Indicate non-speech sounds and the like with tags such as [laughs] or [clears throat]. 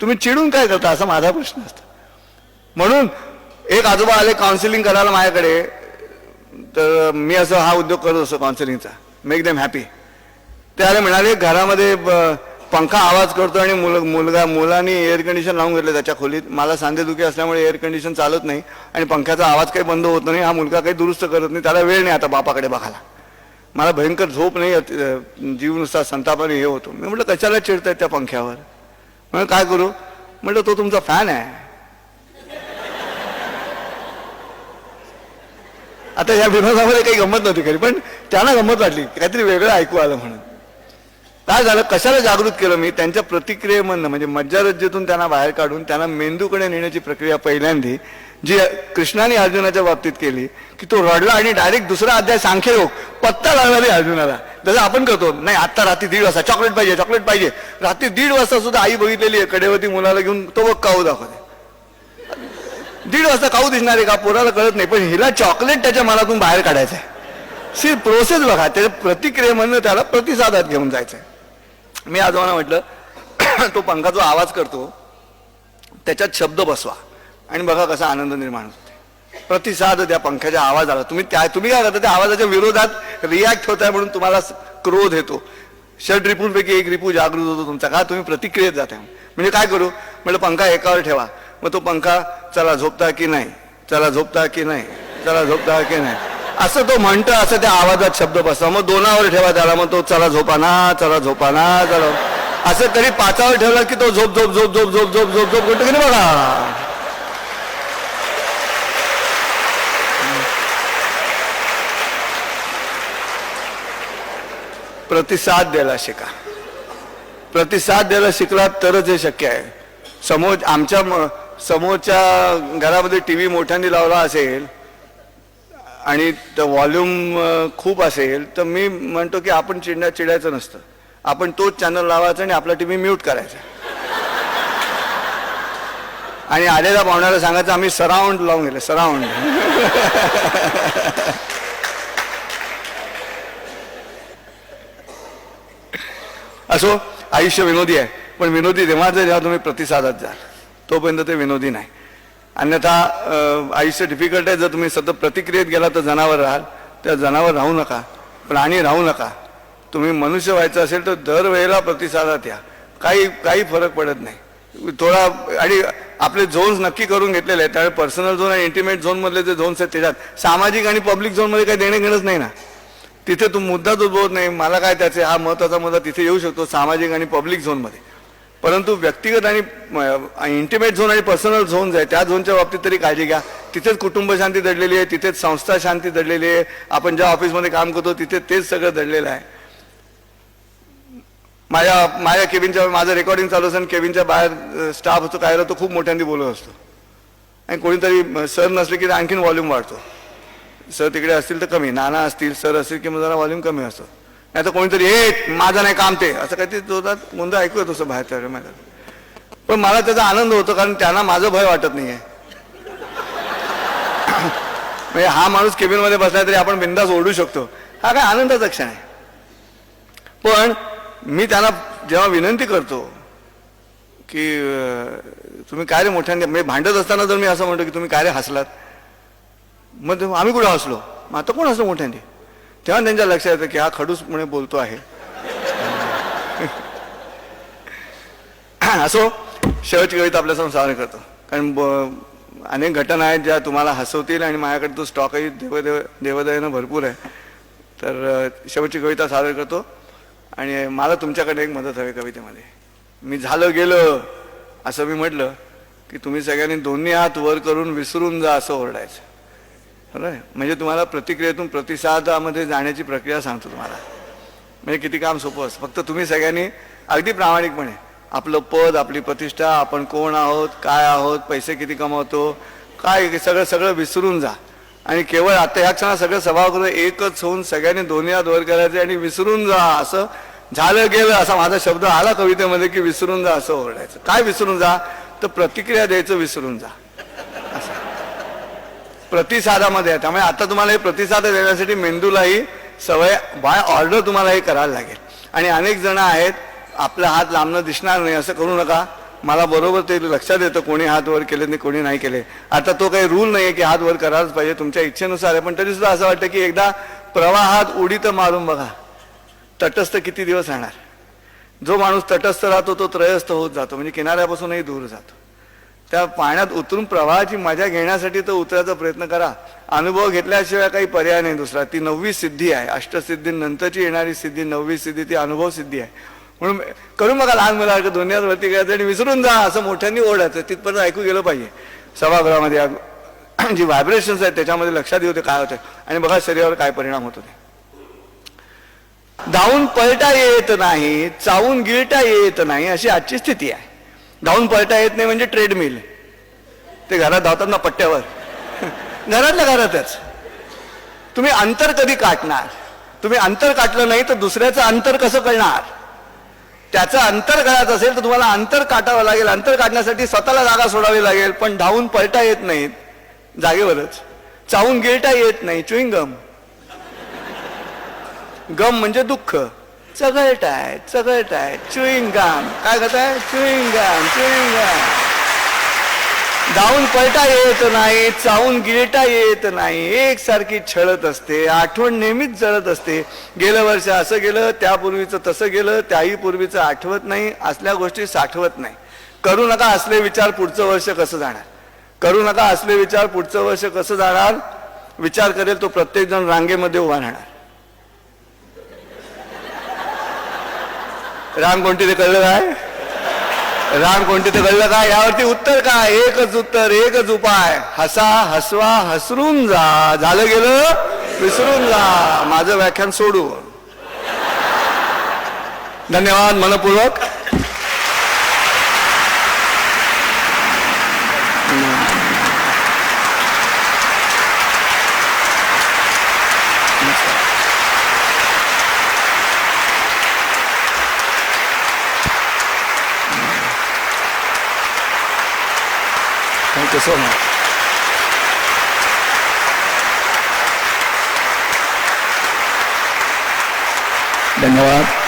तुम्ही चिडून काय करता? असा माझा प्रश्न असतो. म्हणून एक आजोबा आले काउन्सिलिंग करायला माझ्याकडे. तर मी असं हा उद्योग करत असतो काउन्सिलिंगचा मेक देम हॅपी ते आले म्हणाले घरामध्ये पंखा आवाज करतो आणि मुल मुलगा मुलांनी एअर कंडिशन लावून घेतलं त्याच्या खोलीत. मला सांधेदुखी असल्यामुळे एअर कंडिशन चालत नाही आणि पंख्याचा आवाज काही बंद होत नाही. हा मुलगा काही दुरुस्त करत नाही. त्याला वेळ नाही आता बापाकडे बघायला. मला भयंकर झोप नाही. जीव नुसता संतापाने हे होतो. मी म्हटलं कशाला चिडतायत त्या पंख्यावर? म्हणून काय करू? म्हटलं तो तुमचा फॅन आहे. आता या विनोदामध्ये काही गंमत नव्हती खरी पण त्यांना गंमत वाटली काहीतरी वेगळं ऐकू आलं म्हणून. काय झालं? कशाला जागृत केलं मी? त्यांच्या प्रतिक्रियेमधनं म्हणजे मज्जारज्जेतून त्यांना बाहेर काढून त्यांना मेंदूकडे नेण्याची प्रक्रिया पहिल्यांदी जी कृष्णाने अर्जुनाच्या बाबतीत केली की तो रडला आणि डायरेक्ट दुसरा अध्याय सांख्ययोग पत्ता लागला अर्जुनाला. जसं आपण करतो नाही आत्ता रात्री दीड वाजता चॉकलेट पाहिजे चॉकलेट पाहिजे. रात्री दीड वाजता सुद्धा आई बघितलेली आहे कडेवरती मुलाला घेऊन तो बघ काऊ दाखवते दीड वाजता काऊ दिसणार आहे का पोराला कळत नाही पण हिला चॉकलेट त्याच्या मनातून बाहेर काढायचं आहे सी प्रोसेस बघा त्याच्या प्रतिक्रियेमधनं त्याला प्रतिसादात घेऊन जायचंय. मी आजोबांना म्हटलं [clears throat] तो पंखाचा आवाज करतो त्याच्यात शब्द बसवा. आणि बघा कसा आनंद निर्माण होतो प्रतिसाद त्या पंख्याच्या आवाजाला तुम्ही त्या तुम्ही काय करता त्या आवाजाच्या विरोधात रिॲक्ट होत आहे म्हणून तुम्हाला क्रोध येतो षड रिपूंपैकी एक रिपू जागृत होतो तुमचा का तुम्ही प्रतिक्रियेत जाताय म्हणजे काय करू म्हटलं पंखा एकावर ठेवा मग तो पंखा चला झोपता की नाही चला झोपता की नाही चला झोपता की नाही असं तो म्हणतं असं त्या आवाजात शब्द बसला मग दोनावर ठेवा त्याला मग तो चला झोपाना चला झोपाना चला असं तरी पाचावर ठेवला की तो झोप झोप झोप झोप झोप झोप झोप झोप करतो की नाही बघा प्रतिसाद द्यायला शिका. प्रतिसाद द्यायला शिकला तरच हे शक्य आहे. समोर आमच्या म- समोरच्या घरामध्ये टी व्ही मोठ्याने लावला असेल आणि व्हॉल्यूम खूप असेल तर मी म्हणतो की आपण चिडण्या चिडायचं नसतं. आपण तोच चॅनल लावायचा आणि आपला टी व्ही म्यूट करायचा. आणि आलेल्या पाहुण्याला सांगायचं आम्ही सराउंड लावून गेले सराउंड. [laughs] असो आयुष्य विनोदी आहे पण विनोदी तेव्हा जर जेव्हा तुम्ही प्रतिसादात जाल तोपर्यंत ते विनोदी नाही. अन्यथा आयुष्य डिफिकल्ट आहे जर तुम्ही सतत प्रतिक्रियेत गेला तर जनावर राहाल त्या जनावर राहू नका प्राणी राहू नका. तुम्ही मनुष्य व्हायचं असेल तर दरवेळेला प्रतिसादात या. काही काही फरक पडत नाही. थोडा आणि आपले झोन्स नक्की करून घेतलेले आहेत. त्यामुळे पर्सनल झोन आणि इंटिमेट झोनमधले जे झोन्स आहेत त्याच्यात सामाजिक आणि पब्लिक झोनमध्ये काही देणं घेणंच नाही ना. तिथे तू मुद्दाच उद्भवत नाही. मला काय त्याचे हा महत्त्वाचा मुद्दा तिथे येऊ शकतो सामाजिक आणि पब्लिक झोनमध्ये परंतु व्यक्तिगत आणि इंटिमेट झोन आणि पर्सनल झोन आहे त्या झोनच्या बाबतीत तरी काळजी घ्या. तिथेच कुटुंब शांती दडलेली आहे तिथेच संस्था शांती दडलेली आहे. आपण ज्या ऑफिसमध्ये काम करतो तिथे तेच सगळं दडलेलं आहे. माझ्या माझ्या केबिनच्या माझं रेकॉर्डिंग चालू असताना केबिनच्या बाहेर स्टाफ असतो काय तो खूप मोठ्यांनी बोलत असतो. आणि कोणीतरी सर नसले की आणखीन व्हॉल्यूम वाढतो. सर तिकडे असतील तर कमी. नाना असतील सर असतील की मग जरा व्हॉल्यूम कमी असतो. नाही तर कोणीतरी हे माझं नाही काम ते. असं काहीतरी जोरात गोंध ऐकू येतो असं बाहेर त्या पण मला त्याचा आनंद होतो कारण त्यांना माझं भय वाटत नाही [coughs] म्हणजे हा माणूस केबिनमध्ये बसला तरी आपण बिंदास ओढू शकतो. हा काय आनंदाचा क्षण आहे. पण मी त्यांना जेव्हा विनंती करतो की तुम्ही काय रे मोठ्यांनी म्हणजे भांडत असताना जर मी असं म्हणतो की तुम्ही काय रे हसलात? मग आम्ही कुठे हसलो? मग आता कोण हसलो मोठ्यांनी? तेव्हा त्यांच्या लक्षात येतं की हा खडूस म्हणे बोलतो आहे. असो शेवटची कविता आपल्यासमोर सादर करतो. कारण ब- अनेक घटना आहेत ज्या तुम्हाला हसवतील आणि माझ्याकडे तो स्टॉकही देवदेव देवदयानं भरपूर आहे. तर शेवटची कविता सादर करतो. आणि मला तुमच्याकडे एक मदत हवी कवितेमध्ये. मी झालं गेलं असं मी म्हटलं की तुम्ही सगळ्यांनी दोन्ही हात वर करून विसरून जा असं ओरडायचं. बरं आहे? म्हणजे तुम्हाला प्रतिक्रियेतून प्रतिसादामध्ये जाण्याची प्रक्रिया सांगतो तुम्हाला. म्हणजे किती काम सोपं असतं. फक्त तुम्ही सगळ्यांनी अगदी प्रामाणिकपणे आपलं पद आपली प्रतिष्ठा आपण कोण आहोत काय आहोत पैसे किती कमावतो काय सगळं सगळं विसरून जा. आणि केवळ आता ह्या क्षणात सगळं सभा करून एकच होऊन सगळ्यांनी दोन्ही हात वर करायचे आणि विसरून जा असं झालं गेलं असा माझा शब्द आला कवितेमध्ये की विसरून जा असं ओरडायचं. काय विसरून जा? तर प्रतिक्रिया द्यायचं विसरून जा. प्रतिसादामध्ये आहे. त्यामुळे आता तुम्हाला हे प्रतिसाद देण्यासाठी मेंदूलाही सवय बाय ऑर्डर तुम्हाला हे करायला लागेल. आणि अनेक जण आहेत आपला हात लांबणं दिसणार नाही असं करू नका. मला बरोबर ते लक्षात येतं कोणी हात वर केले नाही कोणी नाही केले आता तो काही रूल नाही आहे की हात वर करायलाच पाहिजे तुमच्या इच्छेनुसार आहे. पण तरीसुद्धा असं वाटतं की एकदा प्रवाहात उडी तर मारून बघा. तटस्थ किती दिवस राहणार? जो माणूस तटस्थ राहतो तो त्रयस्थ होत जातो. म्हणजे किनाऱ्यापासूनही दूर जातो. त्या पाण्यात उतरून प्रवाहाची मजा घेण्यासाठी तो उतरायचा प्रयत्न करा. अनुभव घेतल्याशिवाय काही पर्याय नाही दुसरा. ती नववी सिद्धी आहे. अष्टसिद्धीनंतरची येणारी सिद्धी नववी सिद्धी ती अनुभव सिद्धी आहे. म्हणून करू बघा लहान मुलासारखं दुनियात वरती करायचं आणि विसरून जा. असं मोठ्यांनी ओढायचं तिथपर्यंत ऐकू गेलं पाहिजे. सभागृहामध्ये [clears throat] जी व्हायब्रेशन्स आहेत त्याच्यामध्ये लक्षात येऊ ते काय होतं आणि बघा शरीरावर काय परिणाम होतो ते. धावून पळटा येत नाही चावून गिळटा येत नाही अशी आजची स्थिती आहे. धावून पळता येत नाही म्हणजे ट्रेडमिल ते घरात धावतात ना पट्ट्यावर. [laughs] घरातल्या घरातच. तुम्ही अंतर कधी काटणार? तुम्ही अंतर काटलं नाही तर दुसऱ्याचं अंतर कसं कळणार? त्याचं अंतर कळायचं असेल तर तुम्हाला अंतर काटावं लागेल. अंतर काढण्यासाठी स्वतःला जागा सोडावी लागेल. पण धावून पळता येत नाहीत. जागेवरच. चावून गिळता येत नाही. चुईंग गम गम म्हणजे दुःख. चगळटाय चगळटाय चुईंग गाम काय करताय? चुईंग गाम धावून पळता येत नाही चावून गिळता येत नाही. एकसारखी छळत असते आठवण नेहमीच जळत असते. गेलं वर्ष असं गेलं त्यापूर्वीचं तसं गेलं त्याही पूर्वीचं आठवत नाही असल्या गोष्टी साठवत नाही. करू नका असले विचार पुढचं वर्ष कसं जाणार? करू नका असले विचार पुढचं वर्ष कसं जाणार? विचार करेल तो प्रत्येक जण रांगेमध्ये उभा राहणार. रांग कोणती ते कळलं काय? राम कोणती ते कळलं काय? यावरती उत्तर काय? एकच उत्तर एकच उपाय. हसा हसवा हसरून जा. झालं गेलं? विसरून जा. माझं व्याख्यान सोडू. धन्यवाद मनपूर्वक. थँक्यू सो मच धन्यवाद